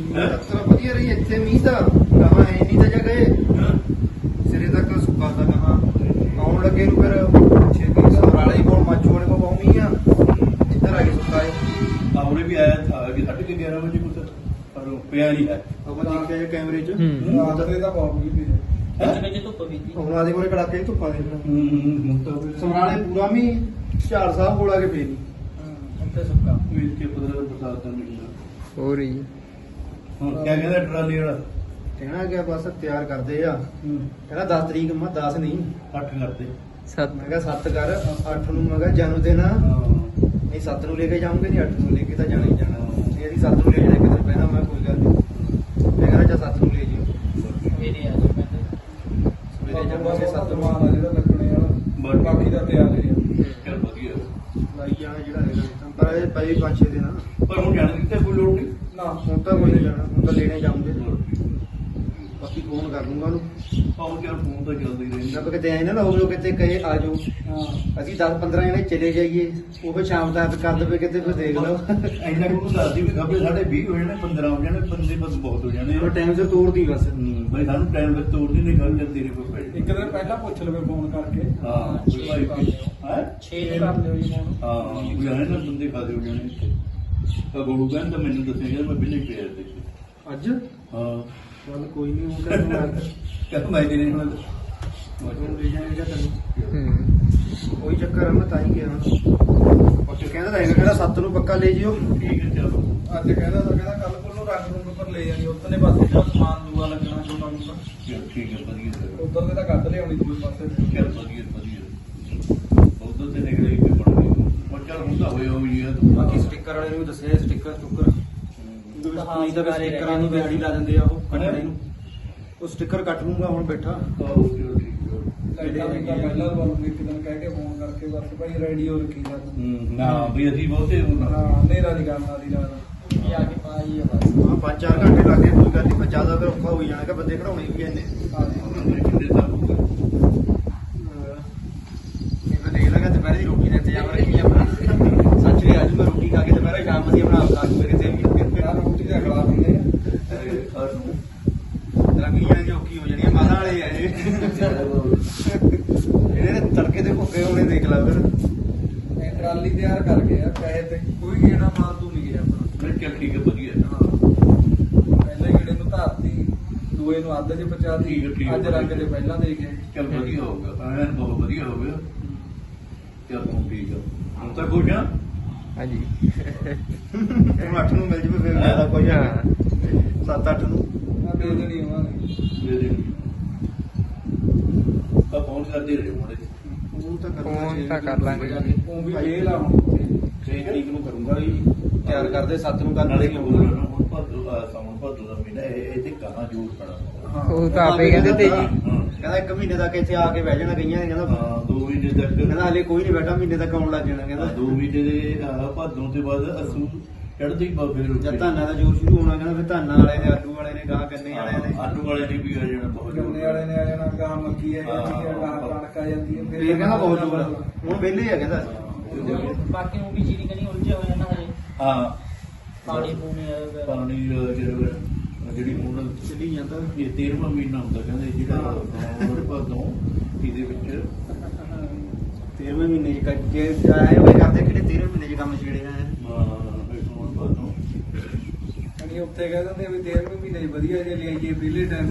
ਵਧੀਆ ਰਹੀ, ਇੱਥੇ ਮੀਂਹ ਦਾ ਕਹਾਂ ਐ ਨਹੀਂ ਤਾਂ ਜਾ ਗਏ ਸਿਰੇ ਤੱਕ ਸੁੱਕਾ ਦਾ ਕਹਾਂ ਆਉਣ ਲੱਗੇ ਨੂੰ ਫਿਰ ਛੇ ਵੀ ਸਮਰਾਲੇ ਕੋਲ ਮਾਚੂ ਵਾਲੇ ਕੋਲ ਬਹੁਤ ਮੀਂਹ ਆ ਇੱਧਰ ਆ ਕੇ ਸੁੱਕਾ ਹੈ ਆਉਣੇ ਵੀ ਆਇਆ ਥਾ ਕਿ 11:30 ਵਜੇ ਕੁਝ ਪਰ ਉਹ ਪਿਆ ਨਹੀਂ ਹੈ। ਆਪਾਂ ਦੇਖਿਆ ਜੇ ਕੈਮਰੇ 'ਚ। ਹੂੰ। ਰਾਤ ਦੇ ਤਾਂ ਬਹੁਤ ਵੀ ਪਈ ਵਿੱਚ ਵਿੱਚ ਧੁੱਪ ਵੀ ਦੀ ਹੁਣ ਆਦੇ ਕੋਲੇ ਕੜਾਕੇ ਦੀ ਧੁੱਪਾਂ ਦੇ ਹੂੰ ਮੁਕਤਾ ਸਮਰਾਲੇ ਪੂਰਾ ਮੀਂਹ ਝਾੜ ਸਾਹਿਬ ਕੋਲ ਆ ਕੇ ਫੇਰੀ ਉੱਤੇ ਸੁੱਕਾ। ਵੀਰ ਕੇ ਪਦਰਾ ਬਰਸਾਤ ਦਾ ਮਹੀਨਾ। ਹੋ ਰਹੀ ਹੈ ਹੁਣ ਕਿਆ ਕਹਿੰਦਾ ਟਰਾਲੀ ਵਾਲਾ। ਕਹਿਣਾ ਕਿ ਬਸ ਤਿਆਰ ਕਰਦੇ ਆ। ਕਹਿੰਦਾ 10 ਤਰੀਕ ਮੈਂ 10 ਨਹੀਂ। ਅੱਠ ਕਰਦੇ। ਸੱਤ। ਮੈਂ ਕਿਹਾ 7 ਕਰ 8 ਨੂੰ ਮੈਂ ਕਿਹਾ ਜਨਮ ਦਿਨ ਆ। ਹਾਂ। ਨਹੀਂ 7 ਨੂੰ ਲੈ ਕੇ ਜਾਊਂਗੇ ਨਹੀਂ 8 ਨੂੰ ਲੈ ਕੇ ਤਾਂ ਜਾਣਾ ਹੀ ਜਾਣਾ। ਇਹ ਅਸੀਂ 7 ਨੂੰ ਲੈ ਜਾਣਾ ਕਿਤੇ ਮੈਂ ਕੋਈ ਗੱਲ ਨਹੀਂ ਮੈਂ ਕਹਿੰਦਾ ਚਾ 7 ਨੂੰ ਲੈ ਜਿਓ ਮੇਰੇ ਆ ਜੀ ਕਹਿੰਦੇ ਸਵੇਰੇ ਜਾਵਾਂਗੇ 7 ਨੂੰ ਆ ਜਿਹੜਾ ਲੱਗਣੇ ਵਾਲਾ ਬਾਕੀ ਦਾ ਤਿਆਰ ਹੈ ਚੱਲ ਵਧੀਆ ਲਾਈ ਜਿਹੜਾ ਹੈਗਾ ਪਰ ਇਹ ਪਈ 5-6 ਦਿਨ ਆ ਪਰ ਹੁਣ ਜਾਣ ਦੀ ਤੇ ਕੋਈ ਲੋੜ ਨਹੀਂ ਨਾ ਹੁਣ ਤਾਂ ਕੋਈ ਨਹੀਂ ਜਾਣਾ ਹੁਣ ਤਾਂ ਲੈਣੇ ਜਾਊਂਗੇ ਬਾਕੀ ਫੋਨ ਕਰ ਲੂੰਗਾ ਉਹਨੂੰ। ਆਉਂ ਚੱਲ ਫੋਨ ਤਾਂ ਚੱਲਦਾ ਰਹਿੰਦਾ ਜਦ ਕਿਤੇ ਆਏ ਨਾ ਨਾ ਉਹ ਲੋਕ ਕਿਤੇ ਕਹੇ ਆ ਜਾਓ। ਹਾਂ। ਅਸੀਂ 10 15 ਜਣੇ ਚਲੇ ਜਾਈਏ ਉਹ ਫਿਰ ਸ਼ਾਮ ਤੱਕ ਕਰ ਦੇਵੇ ਕਿਤੇ ਫਿਰ ਦੇਖ ਲਓ। ਇੰਨਾ ਨੂੰ ਦੱਸਦੀ ਵੀ ਖੱਬੇ ਸਾਡੇ 20 ਹੋ ਜਾਣੇ 15 ਹੋ ਜਾਣੇ ਬੰਦੇ ਬਸ ਬਹੁਤ ਹੋ ਜਾਣੇ। ਉਹ ਟਾਈਮ ਸਿਰ ਤੋੜਦੀ ਬਸ। ਬਈ ਸਾਨੂੰ ਟਾਈਮ ਵਿੱਚ ਤੋੜ ਨਹੀਂ ਗੱਲ ਚੱਲਦੀ ਰਹੀ ਕੋਈ ਇੱਕ ਦਿਨ ਪਹਿਲਾਂ ਪੁੱਛ ਲਵੇ ਫੋਨ ਕਰਕੇ। ਹਾਂ ਲਿਓ। ਹੈ? 6 ਕਰ ਲਿਓ ਜੀ ਫੋਨ ਹਾਂ ਵੀ ਆਏ ਨਾ ਬੰਦੇ ਖਾਦੇ ਹੋ ਜਾਣੇ ਤਾਂ ਗੋੜੂ ਕਹਿੰਦਾ ਮੈਨੂੰ ਦੱਸਿਆ ਮੈਂ ਬਿੱਲੇ ਪਿਆ ਤੇ ਅੱਜ? ਹਾਂ। ਚੱਲ ਕੋਈ ਨਹੀਂ ਉਹ ਕਹਿੰਦਾ ਕਹਿੰਦਾ ਮੈਂ ਨਹੀਂ ਹੁਣ ਮੈਂ ਲੈ ਜਾਏਗਾ ਤੈਨੂੰ ਹੂੰ। ਕੋਈ ਚੱਕਰ ਆ ਮੈਂ ਤਾਂ ਹੀ ਗਿਆ ਉਹ ਚ ਕਹਿੰਦਾ ਤਾਂ ਹੈਗਾ ਕਹਿੰਦਾ ਸੱਤ ਨੂੰ ਪੱਕਾ ਲੈ ਜਿਓ। ਠੀਕ ਹੈ ਚਲੋ। ਅੱਜ ਕਹਿੰਦਾ ਤਾਂ ਕਹਿੰਦਾ ਕੱਲ ਕੋਲ ਨੂੰ ਰੰਗ ਰੁੰਗ ਪਰ ਲੈ ਜਾਣੀ ਉਧਰਲੇ ਪਾਸੇ ਜਿਹੜਾ ਸਮਾਨ ਦੂਆ ਲੱਗਣਾ ਛੋਟਾ ਮੋਟਾ ਠੀਕ ਹੈ ਵਧੀਆ ਉਧਰ ਦੇ ਤਾਂ ਕੱਢ ਲਿਆਉਣੀ ਦੂਏ ਪਾਸੇ ਤੇ। ਚਲ ਵਧੀਆ ਵਧੀਆ ਉਦੋਂ ਤੇ ਨਿਕਲੇ ਕਿ ਬਣ ਗਈ ਪਰ ਚਲ ਹੁੰਦਾ ਹੋਇਆ ਹੋਈ ਹੈ ਬਾਕੀ ਸਟicker ਵਾਲੇ ਨੂੰ ਵੀ ਦੱਸਿਆ ਸਟicker ਸਟੁੱਕਰ ਹਾਂ, ਦਾ ਸਟickਰਾਂ ਨੂੰ ਦਿਹਾੜੀ ਲਾ ਦਿੰਦੇ ਆ ਉਹ ਕੱਟਣੇ ਨੂੰ। ਉਹ ਸਟicker ਕੱਟ ਲੂੰਗਾ ਹੁਣ ਬੈਠਾ। ਓਕੇ ਠੀਕ ਹੈ ਲਾਈਟਾਂ ਵੀ ਤਾਂ ਪਹਿਲਾਂ ਤੁਹਾਨੂੰ ਇੱਕ ਦਿਨ ਕਹਿ ਕੇ ਫੋਨ ਕਰਕੇ ਬਸ ਭਾਈ ਰੈਡੀ ਹੋ ਰੱਖੀ ਜਾ ਹੂੰ ਨਾ ਵੀ ਅਸੀਂ ਬਹੁਤੇ ਹੁਣ। ਹਾਂ ਹਨੇਰਾ ਦੀ ਗੱਲ ਨਾਲ ਦੀ। ਰਾਤ ਇਹ ਆ ਕੇ ਪਾਈ ਆ ਬਸ। ਹਾਂ ਪੰਜ ਚਾਰ ਘੰਟੇ ਲੱਗਦੇ ਆ, ਕੋਈ ਗੱਲ ਨਹੀਂ ਪਰ ਜ਼ਿਆਦਾ ਫਿਰ ਔਖਾ ਹੋਈ ਜਾਣਾ ਕਿ ਬੰਦੇ ਖੜਾਉਣੇ ਵੀ ਐਨੇ ਕਿੰਨੇ ਤੱਕ ਇੱਕ ਦੇਖ ਲਗਾ ਦੁਪਹਿਰ ਦੀ ਰੋਟੀ ਦਾ ਇੰਤਜ਼ਾਮ ਰੱਖੀ ਆਪਣਾ ਸੱਚ ਵੀ ਅੱਜ ਮੈਂ ਰੋਟੀ ਖਾ ਕੇ ਦੁਪਹਿਰ ਸ਼ਾਮ ਦੀ ਬਣਾ ਖਾ ਕੇ ਕਿਤੇ ਵੀ ਯਾਰ ਰੋਟੀ ਦਾ ਖਲਾ ਦਿੰਦੇ ਆ ਤੇਰਾ ਕੀ ਜਾਣੀ ਔਖੀ ਹੋ ਜਾਣੀ ਆ, ਮਾਤਾ ਵਾਲੇ ਆ ਇਹ ਇਹਨੇ ਤਾਂ ਤੜਕੇ ਦੇ ਭੁੱਖੇ ਹੋਣੇ ਦੇਖ ਲਾ ਫਿਰ ਇਹ ਟਰਾਲੀ ਤਿਆਰ ਕਰ ਗਏ ਆ ਪੈਸੇ ਤੇ। ਕੋਈ ਗੇੜਾ ਫਾਲਤੂ ਨਹੀਂ ਗਿਆ ਆਪਣਾ। ਚੱਲ ਠੀਕ ਹੈ ਵਧੀਆ। ਪਹਿਲੇ ਗੇੜੇ ਨੂੰ ਧਰਤੀ ਦੂਏ ਨੂੰ ਅੱਧ ਚ ਠੀਕ ਹੈ, ਪਹੁੰਚਾਤੀ ਠੀਕ ਹੈ, ਅੱਜ ਰੰਗ ਦੇ ਪਹਿਲਾਂ ਦੇ ਗਏ। ਚੱਲ ਵਧੀਆ ਹੋਊਗਾ ਐਨ ਬਹੁਤ ਵਧੀਆ ਹੋ ਗਿਆ। ਚੱਲ ਹੁਣ ਠੀਕ ਆ। ਹੁਣ ਤਾਂ ਖੁਸ਼ ਆ? ਹਾਂਜੀ। ਤੈਨੂੰ 8 ਨੂੰ ਮਿਲ ਜਵੇ ਫਿਰ ਜ਼ਿਆਦਾ ਕੋਈ ਹਾਂ। 7-8 ਨੂੰ। ਆ ਦੇ ਦੇਣੀ ਉਹਨਾਂ ਨੇ। ਦੇ ਦੇ ਤਾਂ ਫੋਨ ਕਰਦੇ ਰਹੇ ਮੁੰਡੇ ਉਹ ਤਾਂ ਕਰਨਾ ਫੋਨ ਚਾਹੀਦਾ। ਤਾਂ ਕਰ ਲਾਂਗੇ। ਉਹ ਵੀ ਵੇਲ ਆ ਹੁਣ ਛੇ ਤਰੀਕ ਨੂੰ ਕਰੂੰਗਾ ਵੀ ਤਿਆਰ ਕਰਦੇ 7 ਨੂੰ ਕਰ ਨਾਲੇ ਨਾ ਹੁਣ ਭਾਦੋ ਸਾਉਣ ਭਾਦੋ ਦਾ ਮਹੀਨਾ ਇਹ ਤੇ ਕਹਾਂ ਜੋਰ ਖੜਾ ਉਹ ਤਾਂ ਆਪੇ ਕਹਿੰਦੇ ਤੇ ਜੀ ਕਹਿੰਦਾ ਇੱਕ ਮਹੀਨੇ ਤੱਕ ਇੱਥੇ ਆ ਕੇ ਬਹਿ ਜਾਣਾ ਕਈਆਂ ਨੇ ਕਹਿੰਦਾ ਹਾਂ ਦੋ ਮਹੀਨੇ ਤੱਕ। ਕਹਿੰਦਾ ਹਲੇ ਕੋਈ ਨਹੀਂ ਬੈਠਾ ਮਹੀਨੇ ਤੱਕ ਆਉਣ ਲੱਗ ਜਾਣਾ ਕਹਿੰਦਾ। ਦੋ ਮਹੀਨੇ ਦੇ ਭਾਦੋਂ ਤੋਂ ਬਾਅਦ ਅਸੂ ਚੜ੍ਹਦੀ ਬਾਬੇ ਦੇ ਜਦ ਧਾਨਾਂ ਦਾ ਜੋਰ ਸ਼ੁਰੂ ਹੋਣਾ ਕਹਿੰਦਾ ਫਿਰ ਧਾਨਾਂ ਵਾਲੇ ਨੇ ਆਲੂ ਵਾਲੇ ਨੇ ਗਾਂ ਕੰਨੇ ਵਾਲੇ ਨੇ ਆਲੂ ਵਾਲੇ ਨੇ ਵੀ ਆ ਜਾਣਾ ਬਹੁਤ ਜ਼ੋਰ। ਗੰਨੇ ਵਾਲੇ ਨੇ ਆ ਜਾਣਾ ਗਾਂ ਮੱਕੀ ਆ ਜਾਂਦੀ ਹੈ ਗਾਂ ਕਣਕ ਆ ਜਾਂਦੀ ਹੈ ਫਿਰ ਕਹਿੰਦਾ ਬਹੁਤ ਜੋਰ। ਹੁਣ ਵਿਹਲੇ ਆ ਕਹਿੰਦਾ। ਬਾਕੀ ਉਹ ਵੀ ਜੀਰੀ ਕਨੀ ਉਲਝੇ ਹੋਏ ਆ ਨਾ ਹਜੇ। ਹਾਂ। ਪਾਣੀ ਪੂਣੀ ਆ ਪਾਣੀ ਜਿਹੜਾ ਜਿਹੜੀ ਹੁਣ ਚੱਲੀ ਜਾਂਦਾ ਇਹ 13ਵਾਂ ਮਹੀਨਾ ਹੁੰਦਾ ਕਹਿੰਦੇ ਜਿਹੜਾ ਨਵੰਬਰ ਭਾਦੋਂ ਇਹਦੇ ਵਿੱਚ। 13ਵੇਂ ਮਹੀਨੇ ਚ ਕੱਟੇ ਆਏ ਹੋਏ ਕਰਦੇ ਕਿਹੜੇ 13ਵੇਂ ਮਹੀਨੇ ਚ ਕੰਮ ਛੇੜੇ ਆ ਹਾਂ। ਭਾਦੋਂ ਅਣੀ ਉੱਥੇ ਕਹਿ ਦਿੰਦੇ ਵੀ 13ਵੇਂ ਮਹੀਨੇ ਵਧੀਆ ਜੇ ਲਿਆਈਏ ਵਿਹਲੇ ਟਾਈਮ